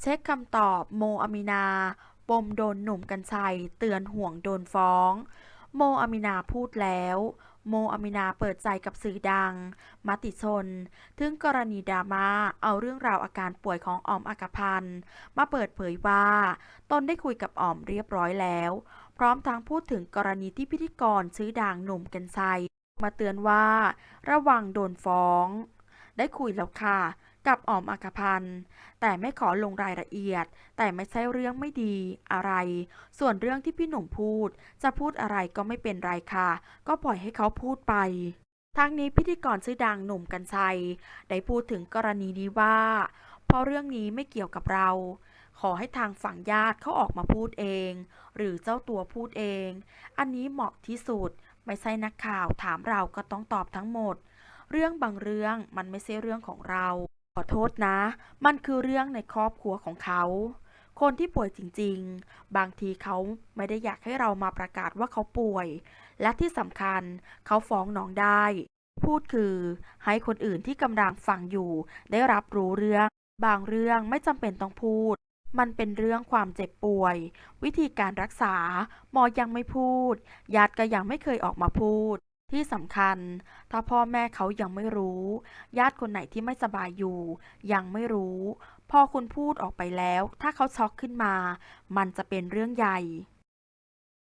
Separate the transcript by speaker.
Speaker 1: เช็คคำตอบโมอามินา ปมโดนหนุ่มกัญชัย เตือนห่วงโดนฟ้อง โมอามินาพูดแล้ว โมอามินาเปิดใจกับสื่อดัง มติชน ถึงกรณีดราม่าเอาเรื่องราวอาการป่วยของออมอักพันธ์มาเปิดเผยว่า ตนได้คุยกับออมเรียบร้อยแล้ว พร้อมทั้งพูดถึงกรณีที่พิธีกรชื่อดังหนุ่มกัญชัยมาเตือนว่า ระวังโดนฟ้อง ได้คุยแล้วค่ะ กับออมอักพันธ์แต่ไม่ขอลงรายละเอียด แต่ไม่ใช่เรื่องไม่ดีอะไร ส่วนเรื่องที่พี่หนุ่มพูด จะพูดอะไรก็ไม่เป็นไรค่ะ ก็ปล่อยให้เขาพูดไปทั้งนี้พิธีกรชื่อดังหนุ่มกัญชัย ได้พูดถึงกรณีนี้ว่า เพราะเรื่องนี้ไม่เกี่ยวกับเรา ขอให้ทางฝั่งญาติเขาออกมาพูดเอง หรือเจ้าตัวพูดเอง อันนี้เหมาะที่สุด ไม่ใช่นักข่าวถามเราก็ต้องตอบทั้งหมด เรื่องบางเรื่องมันไม่ใช่เรื่องของเรา ขอโทษนะ มันคือเรื่องในครอบครัวของเขา คนที่ป่วยจริงๆ บางทีเขาไม่ได้อยากให้เรามาประกาศว่าเขาป่วย และที่สำคัญเขาฟ้องน้องได้ พูดคือให้คนอื่นที่กำลังฟังอยู่ ได้รับรู้เรื่อง บางเรื่องไม่จำเป็นต้องพูด มันเป็นเรื่องความเจ็บป่วย วิธีการรักษา หมอยังไม่พูด ญาติก็ยังไม่เคยออกมาพูด ที่สำคัญ ถ้าพ่อแม่เขายังไม่รู้ ญาติคนไหนที่ไม่สบายอยู่ ยังไม่รู้ พอคุณพูดออกไปแล้ว ถ้าเขาช็อกขึ้นมา มันจะเป็นเรื่องใหญ่